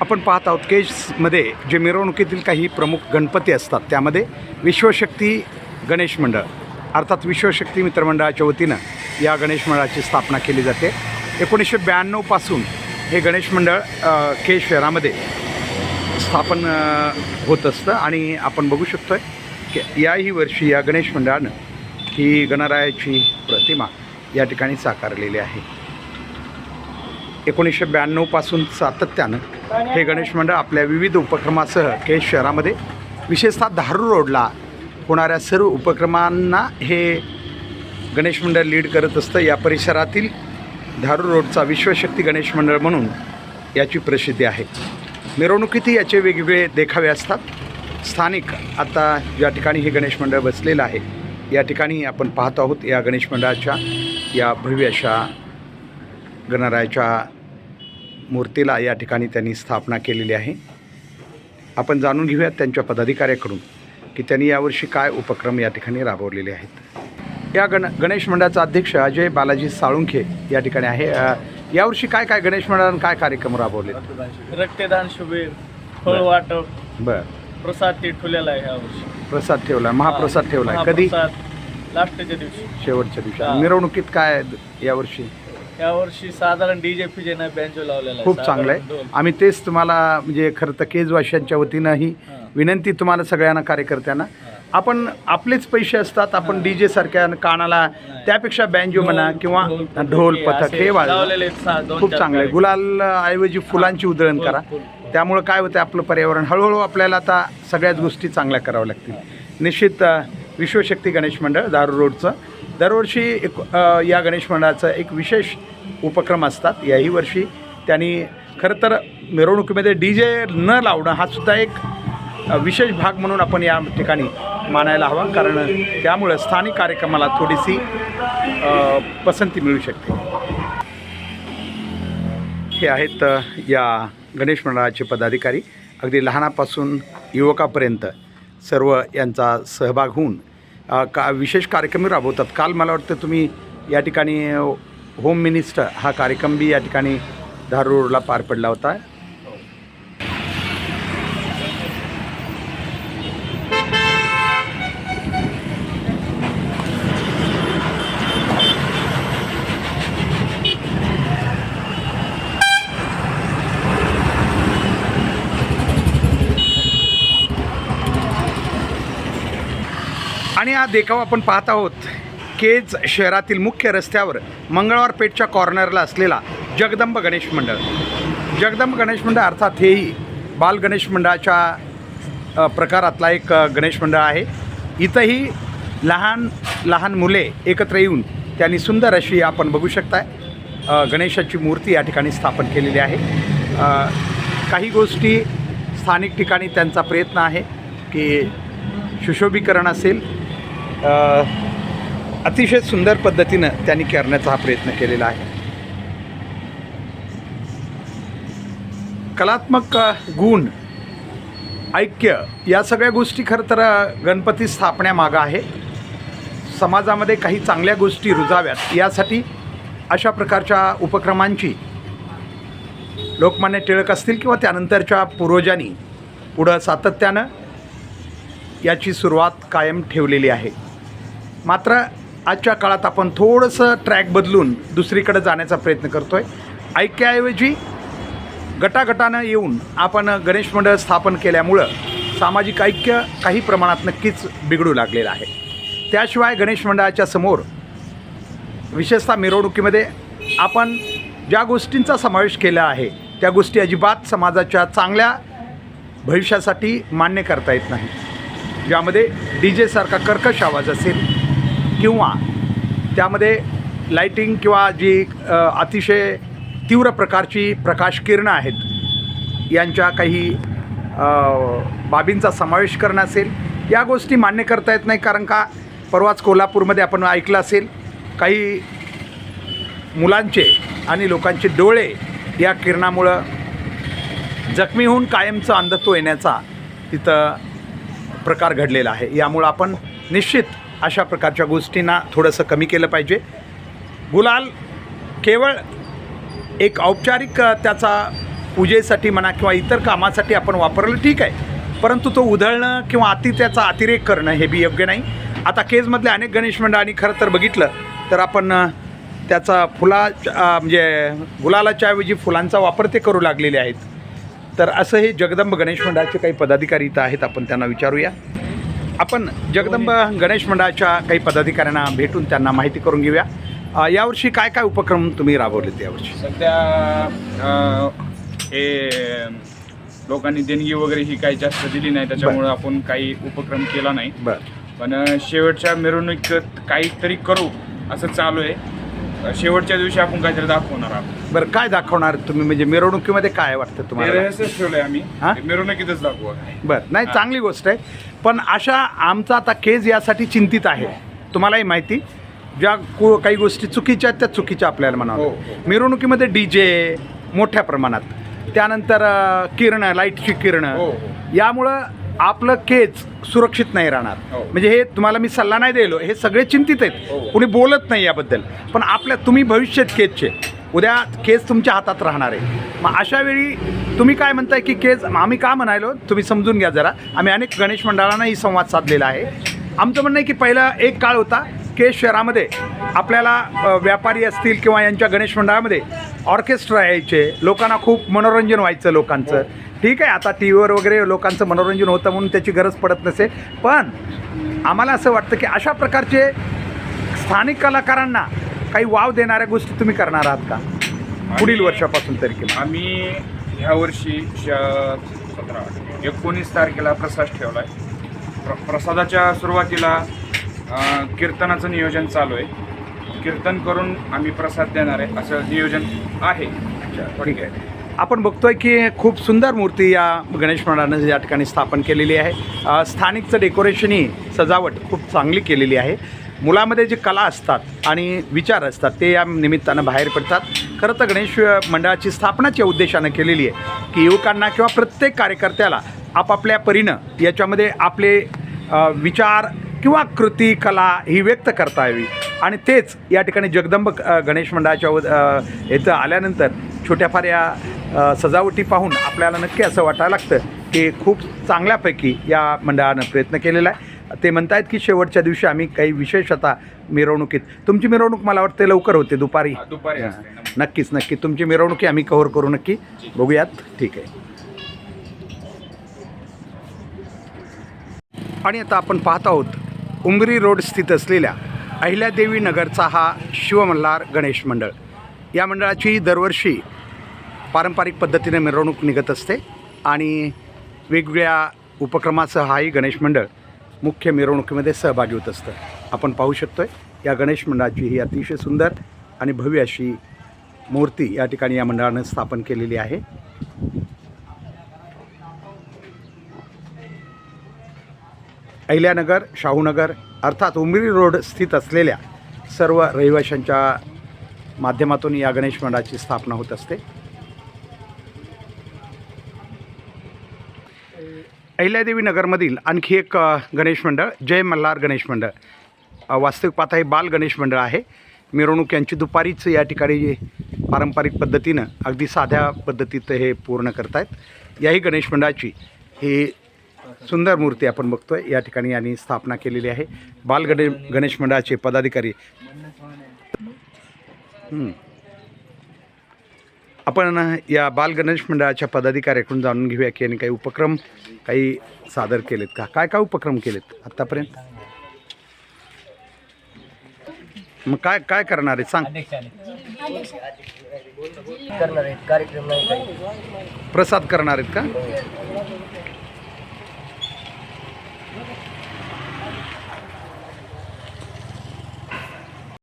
आपण पाहत आहोत केजमध्ये जे मिरवणुकीतील काही प्रमुख गणपती असतात त्यामध्ये विश्वशक्ती गणेश मंडळ अर्थात विश्वशक्ती मित्रमंडळाच्या वतीनं या गणेश मंडळाची स्थापना केली जाते. एकोणीसशे ब्याण्णवपासून हे गणेश मंडळ केज शहरामध्ये स्थापन होत असतं आणि आपण बघू शकतो आहे की याही वर्षी या गणेश मंडळानं ही गणरायाची प्रतिमा या ठिकाणी साकारलेली आहे. एकोणीसशे ब्याण्णवपासून सातत्यानं हे गणेश मंडळ आपल्या विविध उपक्रमासह केज शहरामध्ये विशेषतः धारू रोडला होणाऱ्या सर्व उपक्रमांना हे गणेश मंडळ लीड करत असतं. या परिसरातील धारू रोडचा विश्वशक्ती गणेश मंडळ म्हणून याची प्रसिद्धी आहे. मिरवणुकीतही याचे वेगवेगळे देखावे असतात. स्थानिक आता ज्या ठिकाणी हे गणेश मंडळ बसलेलं आहे या ठिकाणी आपण पाहतो आहोत. या गणेश मंडळाच्या या भव्य अशा गणरायाच्या मूर्तीला या ठिकाणी त्यांनी स्थापना केलेली आहे. आपण जाणून घेऊयात त्यांच्या पदाधिकाऱ्याकडून की त्यांनी यावर्षी काय उपक्रम या ठिकाणी राबवलेले आहेत. या गण गणेश मंडळाचा अध्यक्ष अजय बालाजी साळुंखे या ठिकाणी आहे. यावर्षी काय काय गणेश मंडळानं काय कार्यक्रम राबवले रक्तदान शिबिर फळ वाटप बरं. प्रसाद ते ठेवलेला आहे यावर्षी. प्रसाद ठेवला महाप्रसाद ठेवला आहे. कधी? लास्टच्या दिवशी. शेवटच्या दिवशी. मिरवणुकीत काय यावर्षी? यावर्षी साधारण डीजे फीजे नाही बँजो लावलेला खूप चांगलं आहे. आम्ही तेच तुम्हाला म्हणजे खरं तर केजवाशांच्या वतीनं ही. विनंती तुम्हाला सगळ्यांना कार्यकर्त्यांना. आपण आपलेच पैसे असतात आपण डी जे सारख्या कानाला त्यापेक्षा बँजो म्हणा किंवा ढोल पथक हे पथक असे वाजवा. लावलेले आहेत सहा- दोन खूप चांगलं आहे. गुलाल ऐवजी फुलांची उधळण करा. त्यामुळं काय होतं आपलं पर्यावरण? हळूहळू आपल्याला आता सगळ्याच गोष्टी चांगल्या कराव्या लागतील. निश्चित विश्वशक्ती गणेश मंडळ दारू रोडचं. दरवर्षी एक या गणेश मंडळाचा एक विशेष उपक्रम असतात. याही वर्षी त्यांनी खरं तर मिरवणुकीमध्ये डी जे न लावणं हा सुद्धा एक विशेष भाग म्हणून आपण या ठिकाणी मानायला हवा. कारण त्यामुळं स्थानिक कार्यक्रमाला थोडीशी पसंती मिळू शकते. हे आहेत या गणेश मंडळाचे पदाधिकारी. अगदी लहानापासून युवकापर्यंत सर्व यांचा सहभाग होऊन का विशेष कार्यक्रम राबवतात. काल मला वाटतं तुम्ही या ठिकाणी होम मिनिस्टर हा कार्यक्रम बी या ठिकाणी धारूरला पार पडला होता. आणि हा देखाव आपण पाहत आहोत. केज शहरातील मुख्य रस्त्यावर मंगळवार पेठच्या कॉर्नरला असलेला जगदंब गणेश मंडळ. जगदंब गणेश मंडळ अर्थात हेही बाल गणेश मंडळाच्या प्रकारातला एक गणेश मंडळ आहे. इथंही लहान लहान मुले एकत्र येऊन त्यांनी सुंदर अशी आपण बघू शकताय. गणेशाची मूर्ती या ठिकाणी स्थापन केलेली आहे. काही गोष्टी स्थानिक ठिकाणी त्यांचा प्रयत्न आहे की सुशोभीकरण असेल अतिशय सुंदर पद्धतीनं त्यांनी करण्याचा हा प्रयत्न केलेला आहे. कलात्मक गुण ऐक्य या सगळ्या गोष्टी खरं तर गणपती स्थापण्यामागं आहे. समाजामध्ये काही चांगल्या गोष्टी रुजाव्यात. यासाठी अशा प्रकारच्या उपक्रमांची लोकमान्य टिळक असतील किंवा त्यानंतरच्या पूर्वजांनी पुढं सातत्यानं याची सुरुवात कायम ठेवलेली आहे. मात्र आजच्या काळात आपण थोडंसं ट्रॅक बदलून दुसरीकडे जाण्याचा प्रयत्न करतो आहे ऐक्याऐवजी गटागटानं येऊन आपण गणेश मंडळ स्थापन केल्यामुळं सामाजिक ऐक्य काही प्रमाणात नक्कीच बिघडू लागलेलं आहे. त्याशिवाय गणेश मंडळाच्या समोर विशेषतः मिरवणुकीमध्ये आपण ज्या गोष्टींचा समावेश केला आहे त्या गोष्टी अजिबात समाजाच्या चांगल्या भविष्यासाठी मान्य करता येत नाही. ज्यामध्ये डी जेसारखा कर्कश आवाज असेल किंवा त्यामध्ये लाईटिंग किंवा जी अतिशय तीव्र प्रकारची प्रकाश किरणं आहेत यांच्या काही बाबींचा समावेश करणं असेल. या गोष्टी मान्य करता येत नाही कारण का? परवाच कोल्हापूरमध्ये आपण ऐकलं असेल काही मुलांचे आणि लोकांचे डोळे या किरणामुळं जखमी होऊन कायमचं अंधत्व येण्याचा तिथं प्रकार घडलेला आहे. यामुळं आपण निश्चित अशा प्रकारच्या गोष्टींना थोडंसं कमी केलं पाहिजे. गुलाल केवळ एक औपचारिक त्याचा पूजेसाठी म्हणा किंवा इतर कामासाठी आपण वापरलं ठीक आहे. परंतु तो उधळणं किंवा अति त्याचा अतिरेक करणं हे बी योग्य नाही. आता केजमधले अनेक गणेश मंडळांनी खरं तर बघितलं तर आपण त्याचा फुला म्हणजे गुलालाच्या ऐवजी फुलांचा वापर ते करू लागलेले आहेत. तर असं हे जगदंब गणेश मंडळाचे काही पदाधिकारी इथं आहेत आपण त्यांना विचारूया. आपण जगदंब गणेश मंडळाच्या काही पदाधिकाऱ्यांना भेटून त्यांना माहिती करून घेऊया. यावर्षी काय काय उपक्रम तुम्ही राबवलेत यावर्षी? सध्या हे लोकांनी देणगी वगैरे ही काही जास्त दिली नाही त्याच्यामुळे आपण काही उपक्रम केला नाही. बरं. पण शेवटच्या मिरवणुकीत काहीतरी करू असं चालू आहे. शेवटच्या दिवशी आपण काहीतरी दाखवणार आहोत. बरं काय दाखवणार तुम्ही? म्हणजे मिरवणुकीमध्ये काय वाटतं तुम्हाला? ठेवलंय आम्ही. हा? मिरवणुकीतच दाखवू. बरं नाही चांगली गोष्ट आहे. पण अशा आमचा आता केज यासाठी चिंतित आहे तुम्हालाही माहिती ज्या को काही गोष्टी चुकीच्या आहेत त्या चुकीच्या आपल्याला हो, म्हणावं हो. मिरवणुकीमध्ये डी जे मोठ्या प्रमाणात त्यानंतर किरणं लाईटची हो, किरणं हो. यामुळं आपलं केज सुरक्षित नाही राहणार हो. म्हणजे हे तुम्हाला मी सल्ला नाही दिलो हे सगळे चिंतित आहेत हो. कुणी बोलत नाही याबद्दल पण आपल्या तुम्ही भविष्यात केजचे उद्या केस तुमच्या हातात राहणार आहे. मग अशा वेळी तुम्ही काय म्हणताय की केस आम्ही का म्हणायलो तुम्ही समजून घ्या जरा. आम्ही अनेक गणेश मंडळांनाही संवाद साधलेला आहे. आमचं म्हणणं आहे की पहिला एक काळ होता केस शहरामध्ये आपल्याला व्यापारी असतील किंवा यांच्या गणेश मंडळामध्ये ऑर्केस्ट्रा यायचे. लोकांना खूप मनोरंजन व्हायचं लोकांचं. ठीक आहे आता टी व्हीवर वगैरे लोकांचं मनोरंजन होतं म्हणून त्याची गरज पडत नसे. पण आम्हाला असं वाटतं की अशा प्रकारचे स्थानिक कलाकारांना काही वाव देणाऱ्या गोष्टी तुम्ही करणार आहात का? पुढील वर्षापासून तरी किंवा आम्ही ह्या वर्षी सतरा एकोणीस तारखेला प्रसाद ठेवला आहे प्र प्रसादाच्या सुरुवातीला कीर्तनाचं नियोजन चालू आहे. कीर्तन करून आम्ही प्रसाद देणार आहे असं नियोजन आहे. ठीक आहे. आपण बघतोय की खूप सुंदर मूर्ती या गणेश मंडळानं या ठिकाणी स्थापन केलेली आहे. स्थानिकचं डेकोरेशन ही सजावट खूप चांगली केलेली आहे. मुलामध्ये जी कला असतात आणि विचार असतात ते या निमित्तानं बाहेर पडतात. खरं तर गणेश मंडळाची स्थापनाच्या उद्देशानं केलेली आहे की युवकांना किंवा प्रत्येक कार्यकर्त्याला आपापल्या परीनं याच्यामध्ये आपले विचार किंवा कृती कला ही व्यक्त करता यावी. आणि तेच या ठिकाणी जगदंब गणेश मंडळाच्या उ- आल्यानंतर छोट्याफार या सजावटी पाहून आपल्याला नक्की असं वाटायला लागतं की खूप चांगल्यापैकी या मंडळानं प्रयत्न केलेला आहे. ते म्हणतायत की शेवटच्या दिवशी आम्ही काही विशेषतः मिरवणुकीत तुमची मिरवणूक मला वाटते लवकर होते दुपारी. दुपारी. नक्कीच नक्की तुमची मिरवणुकी आम्ही कव्हर करू नक्की. बघूयात. ठीक आहे. आणि आता आपण पाहत आहोत उंगरी रोड स्थित असलेल्या अहिल्यादेवी नगरचा हा शिवमल्हार गणेश मंडळ. या मंडळाची दरवर्षी पारंपरिक पद्धतीने मिरवणूक निघत असते आणि वेगवेगळ्या उपक्रमासह हाही गणेश मंडळ मुख्य मिरवणुकीमध्ये सहभागी होत असतं. आपण पाहू शकतो आहे या गणेश मंडळाची ही अतिशय सुंदर आणि भव्य अशी मूर्ती या ठिकाणी या मंडळानं स्थापन केलेली आहे. अहिल्यानगर शाहूनगर अर्थात उमरी रोड स्थित असलेल्या सर्व रहिवाशांच्या माध्यमातून या गणेश मंडळाची स्थापना होत असते. अहिल्यादेवी नगरमधील आणखी एक गणेश मंडळ जय मल्हार गणेश मंडळ. वास्तविक पाहता हे बाल गणेश मंडळ आहे. मिरवणूक यांची दुपारीच या ठिकाणी पारंपरिक पद्धतीनं अगदी साध्या पद्धतीत हे पूर्ण करतायत. याही गणेश मंडळाची ही सुंदर मूर्ती आपण बघतोय. या ठिकाणी यांनी स्थापना केलेली आहे. बाल गणे गणेश मंडळाचे पदाधिकारी. आपण या बाल गणेश मंडळाच्या पदाधिकाऱ्याकडून जाणून घेऊया की यांनी काही उपक्रम काही सादर केलेत का? काय काय उपक्रम केलेत आत्तापर्यंत मग काय काय करणार आहे सांग. करणार आहेत. कार्यक्रम नाही काही. प्रसाद करणार आहेत का?